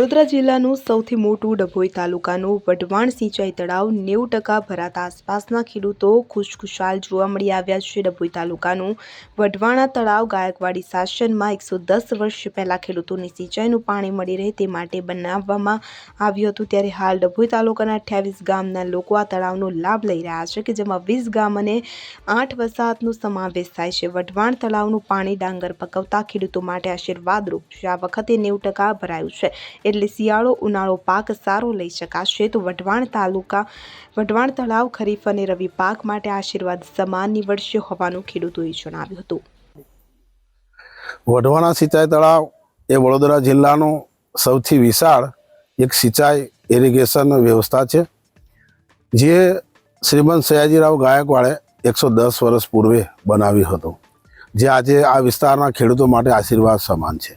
વડોદરા જિલ્લાનું સૌથી મોટું ડભોઈ તાલુકાનું વઢવાણ સિંચાઈ તળાવ નેવું ટકા ભરાતા આસપાસના ખેડૂતો ખુશખુશાલ જોવા મળી આવ્યા છે ડભોઈ તાલુકાનું. વઢવાણા તળાવ ગાયકવાડી શાસનમાં એકસો દસ વર્ષ પહેલાં ખેડૂતોને સિંચાઈનું પાણી મળી રહે તે માટે બનાવવામાં આવ્યું હતું ત્યારે હાલ ડભોઈ તાલુકાના અઠ્યાવીસ ગામના લોકો આ તળાવનો લાભ લઈ રહ્યા છે કે જેમાં વીસ ગામ અને આઠ વસાહતનો સમાવેશ થાય છે. વઢવાણ તળાવનું પાણી ડાંગર પકવતા ખેડૂતો માટે આશીર્વાદરૂપ છે. આ વખતે નેવું ટકા ભરાયું છે. એટલે શિયાળો, ઉનાળો પાક સારો લઈ શકાશે. તો વઢવાણ તાલુકા, વઢવાણ તળાવ, ખરીફ અને રવિ પાક માટે આશીર્વાદ સમાન નીવડશે હોવાનું ખેડૂતોએ જણાવ્યું હતું. વઢવાણા સિંચાઈ તળાવ એ વડોદરા જિલ્લાનો સૌથી વિશાળ એક સિંચાઈ ઇરિગેશન વ્યવસ્થા છે, જે શ્રીમંત સયાજીરાવ ગાયકવાડે એકસો દસ વર્ષ પૂર્વે બનાવ્યું હતું. જે આજે આ વિસ્તારના ખેડૂતો માટે આશીર્વાદ સમાન છે.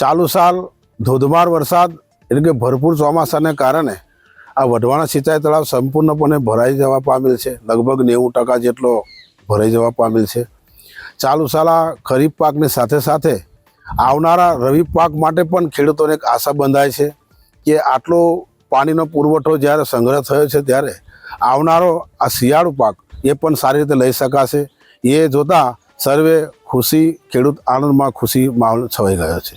ચાલુ સાલ ધોધમાર વરસાદ એટલે કે ભરપૂર ચોમાસાને કારણે આ વઢવાણા સિંચાઈ તળાવ સંપૂર્ણપણે ભરાઈ જવા પામેલ છે. લગભગ નેવું ટકા જેટલો ભરાઈ જવા પામેલ છે. ચાલુ સાલા ખરીફ પાકની સાથે સાથે આવનારા રવિ પાક માટે પણ ખેડૂતોને એક આશા બંધાય છે કે આટલો પાણીનો પુરવઠો જ્યારે સંગ્રહ થયો છે ત્યારે આવનારો આ શિયાળુ પાક એ પણ સારી રીતે લઈ શકાશે. એ જોતાં સર્વે ખુશી ખેડૂત આનંદમાં ખુશી માહોલ છવાઈ ગયો છે.